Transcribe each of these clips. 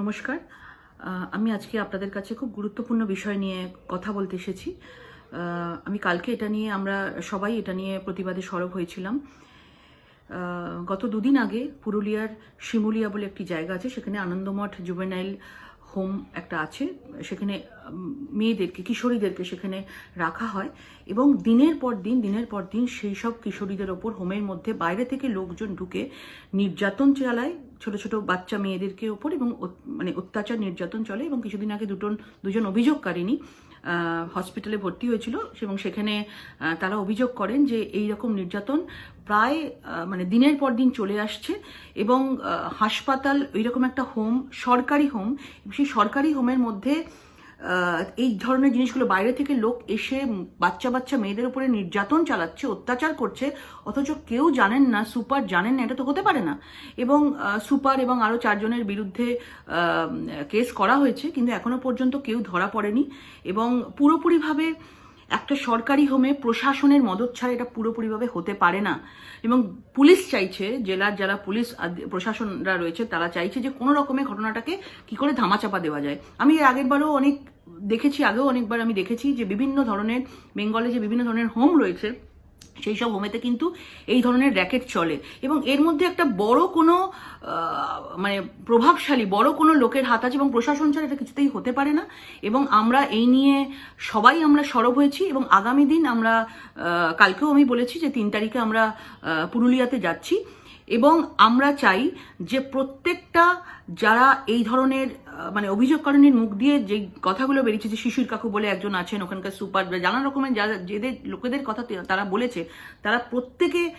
নমস্কার। আমি আজকে আপনাদের কাছে খুব গুরুত্বপূর্ণ বিষয় নিয়ে কথা বলতে এসেছি। আমি কালকে এটা নিয়ে আমরা সবাই এটা নিয়ে প্রতিবাদে সরব হয়েছিলাম। গত দুদিন আগে পুরুলিয়ার শিমুলিয়া বলে একটি জায়গা আছে, সেখানে আনন্দমঠ জুবেনাইল হোম একটা আছে। সেখানে মেয়েদেরকে, কিশোরীদেরকে সেখানে রাখা হয় এবং দিনের পর দিন, দিনের পর দিন সেই সব কিশোরীদের ওপর হোমের মধ্যে বাইরে থেকে লোকজন ঢুকে নির্যাতন চালায় ছোট ছোট বাচ্চা মেয়েদেরকে ওপর এবং মানে অত্যাচার, নির্যাতন চলে এবং কিছুদিন আগে দুজন দুজন অভিযোগকারিনী হসপিটালে ভর্তি হয়েছিল এবং সেখানে তারা অভিযোগ করেন যে এই রকম নির্যাতন প্রায় মানে দিনের পর দিন চলে আসছে এবং হাসপাতাল এইরকম একটা হোম সরকারি হোম সেই সরকারি হোমের মধ্যে এই ধরনের জিনিসগুলো বাইরে থেকে লোক এসে বাচ্চা বাচ্চা মেয়েদের উপরে নির্যাতন চালাচ্ছে, অত্যাচার করছে, অথচ কেউ জানেন না, সুপার জানেন না, এটা তো হতে পারে না। এবং সুপার এবং আরও চারজনের বিরুদ্ধে কেস করা হয়েছে, কিন্তু এখনও পর্যন্ত কেউ ধরা পড়েনি। এবং পুরোপুরিভাবে একটা সরকারি হোমে প্রশাসনের মদত ছাড়া এটা পুরোপুরিভাবে হতে পারে না। এবং পুলিশ চাইছে, জেলার যারা পুলিশ প্রশাসনরা রয়েছে, তারা চাইছে যে কোনো রকমের ঘটনাটাকে কি করে ধামাচাপা দেওয়া যায়। আমি এর আগের বারও অনেক দেখেছি, আগেও অনেকবার আমি দেখেছি যে বিভিন্ন ধরনের বেঙ্গলে যে বিভিন্ন ধরনের হোম রয়েছে সেই সব হোমেতে কিন্তু এই ধরনের র্যাকেট চলে। এবং এর মধ্যে একটা বড় কোনো মানে প্রভাবশালী, বড় কোনো লোকের হাত আছে এবং প্রশাসন ছাড়া এটা কিছুতেই হতে পারে না। এবং আমরা এই নিয়ে সবাই আমরা সরব হয়েছি এবং আগামী দিন আমরা কালকেও আমি বলেছি যে তিন তারিখে আমরা পুরুলিয়াতে যাচ্ছি। এবং আমরা চাই যে প্রত্যেকটা যারা এই ধরনের মানে অভিযোগ অভিযোগকারণীর মুখ দিয়ে যে কথাগুলো বেরিয়েছে যে শিশুর কাকু বলে একজন আছেন, ওখানকার সুপার নানা রকমের যা যেদের, লোকেদের কথা তারা বলেছে, তারা প্রত্যেকে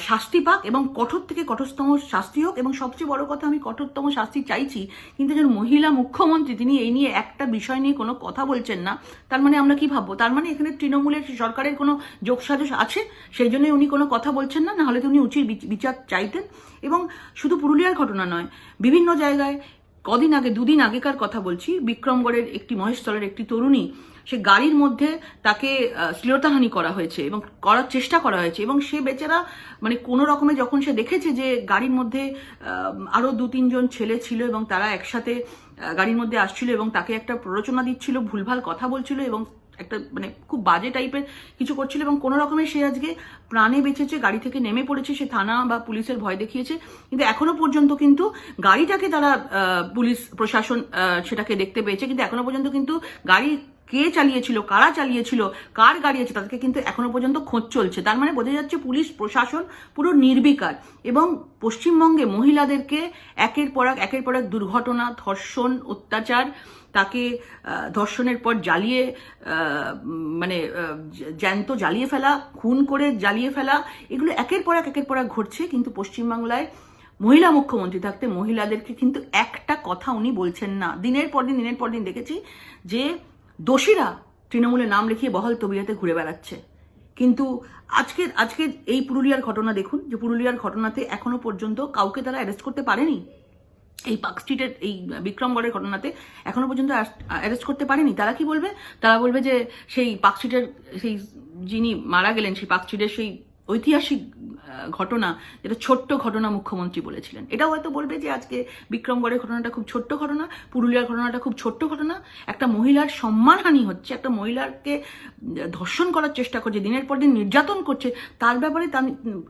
শাস্তি পাক এবং কঠোর থেকে কঠোরতম শাস্তি হোক এবং সবচেয়ে বড় কথা আমি কঠোরতম শাস্তি চাইছি, কিন্তু একজন মহিলা মুখ্যমন্ত্রী তিনি এই নিয়ে একটা বিষয় নিয়ে কোনো কথা বলছেন না, তার মানে আমরা কি ভাববো? তার মানে এখানে তৃণমূলের সরকারের কোনো যোগসাজশ আছে? সেই জন্য উনি কোনো কথা বলছেন না, নাহলে তো উনি উচিত বিচ- বিচার চাইতেন। এবং শুধু পুরুলিয়ার ঘটনা নয়, বিভিন্ন জায়গায় কদিন আগে, দুদিন আগেকার কথা বলছি, বিক্রমগড়ের একটি মহেশতলের একটি তরুণী, সে গাড়ির মধ্যে তাকে শ্লীলতাহানি করা হয়েছে এবং করার চেষ্টা করা হয়েছে এবং সে বেচারা মানে কোনো রকমে যখন সে দেখেছে যে গাড়ির মধ্যে আরও দু তিনজন ছেলে ছিল এবং তারা একসাথে গাড়ির মধ্যে আসছিল এবং তাকে একটা প্ররোচনা দিচ্ছিল, ভুলভাল কথা বলছিল এবং একটা মানে খুব বাজে টাইপের কিছু করছিল এবং কোনো রকমের সে আজকে প্রাণে বেঁচেছে, গাড়ি থেকে নেমে পড়েছে, সে থানা বা পুলিশের ভয় দেখিয়েছে। কিন্তু এখনও পর্যন্ত কিন্তু গাড়িটাকে তারা পুলিশ, প্রশাসন সেটাকে দেখতে পেয়েছে। কিন্তু এখনও পর্যন্ত কিন্তু গাড়ি কে চালিয়েছিল, কারা চালিয়েছিল, কার গাড়ি আছে, তাদেরকে কিন্তু এখনও পর্যন্ত খোঁজ চলছে। তার মানে বোঝা যাচ্ছে পুলিশ, প্রশাসন পুরো নির্বিকার এবং পশ্চিমবঙ্গে মহিলাদেরকে একের পর এক, একের পর এক দুর্ঘটনা, ধর্ষণ, অত্যাচার, তাকে ধর্ষণের পর জ্বালিয়ে মানে জ্যান্ত জ্বালিয়ে ফেলা, খুন করে জ্বালিয়ে ফেলা, এগুলো একের পর এক, একের পর এক ঘটছে। কিন্তু পশ্চিমবাংলায় মহিলা মুখ্যমন্ত্রী থাকতে মহিলাদেরকে কিন্তু একটা কথা উনি বলছেন না। দিনের পর দিন, দিনের পর দিন দেখেছি যে দোষীরা তৃণমূলের নাম লিখিয়ে বহল তবিয়াতে ঘুরে বেড়াচ্ছে। কিন্তু আজকে আজকে এই পুরুলিয়ার ঘটনা দেখুন, যে পুরুলিয়ার ঘটনাতে এখনও পর্যন্ত কাউকে তারা অ্যারেস্ট করতে পারেনি। এই পার্ক স্ট্রিটের, এই বিক্রমগড়ের ঘটনাতে এখনও পর্যন্ত অ্যারেস্ট করতে পারেনি। তারা কি বলবে? তারা বলবে যে সেই পার্ক স্ট্রিটের, সেই যিনি মারা গেলেন, সেই পার্ক স্ট্রিটের সেই ঐতিহাসিক ঘটনা, যেটা ছোট্ট ঘটনা মুখ্যমন্ত্রী বলেছিলেন। এটাও হয়তো বলবে যে আজকে বিক্রমগড়ের ঘটনাটা খুব ছোট্ট ঘটনা, পুরুলিয়ার ঘটনাটা খুব ছোট্ট ঘটনা। একটা মহিলার সম্মানহানি হচ্ছে, একটা মহিলাকে ধর্ষণ করার চেষ্টা করছে, দিনের পর দিন নির্যাতন করছে, তার ব্যাপারে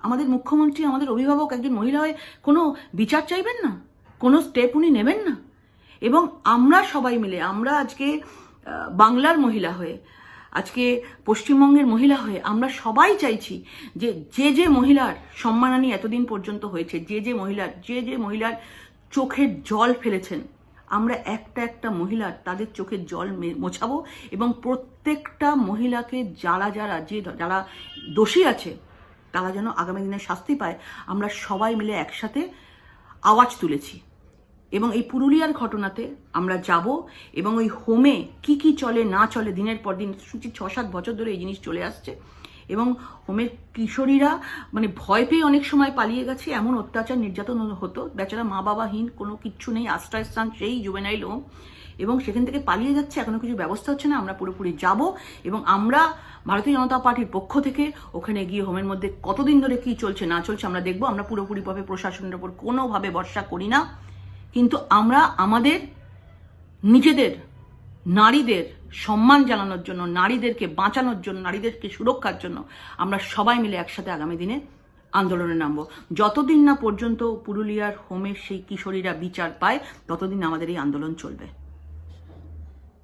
আমাদের মুখ্যমন্ত্রী, আমাদের অভিভাবক একজন মহিলা হয়ে কোনো বিচার চাইবেন না? কোনো স্টেপ উনি নেবেন না? এবং আমরা সবাই মিলে, আমরা আজকে বাংলার মহিলা হয়ে আজকে পশ্চিমবঙ্গের মহিলা হয়ে আমরা সবাই চাইছি যে যে যে মহিলার সম্মানানি এতদিন পর্যন্ত হয়েছে, যে যে মহিলার, যে যে মহিলার চোখের জল ফেলেছেন, আমরা একটা একটা মহিলার তাদের চোখের জল মোছাবো এবং প্রত্যেকটা মহিলাকে যারা যারা যে যারা দোষী আছে, তারা যেন আগামী দিনে শাস্তি পায়, আমরা সবাই মিলে একসাথে আওয়াজ তুলেছি। এবং এই পুরুলিয়ার ঘটনাতে আমরা যাব এবং ওই হোমে কি কি চলে, না চলে, দিনের পর দিন, শুনছি ছ, সাত বছর ধরে এই জিনিস চলে আসছে। এবং হোমের কিশোরীরা মানে ভয় পেয়ে অনেক সময় পালিয়ে গেছে, এমন অত্যাচার, নির্যাতন হতো। বেচারা মা বাবাহীন কোনো কিচ্ছু নেই আশ্রয়স্থান সেই জুবেনাইল হোম এবং সেখান থেকে পালিয়ে যাচ্ছে, এখনও কিছু ব্যবস্থা হচ্ছে না, আমরা পুরোপুরি যাব। এবং আমরা, ভারতীয় জনতা পার্টির পক্ষ থেকে ওখানে গিয়ে হোমের মধ্যে কতদিন ধরে কি চলছে, না চলছে আমরা দেখব। আমরা পুরোপুরিভাবে প্রশাসনের ওপর কোনোভাবে ভরসা করি না। কিন্তু আমরা আমাদের নিজেদের, নারীদের সম্মান জানানোর জন্য, নারীদেরকে বাঁচানোর জন্য, নারীদেরকে সুরক্ষার জন্য আমরা সবাই মিলে একসাথে আগামী দিনে আন্দোলনে নামবো। যতদিন না পর্যন্ত পুরুলিয়ার হোমের সেই কিশোরীরা বিচার পায়, ততদিন আমাদের এই আন্দোলন চলবে।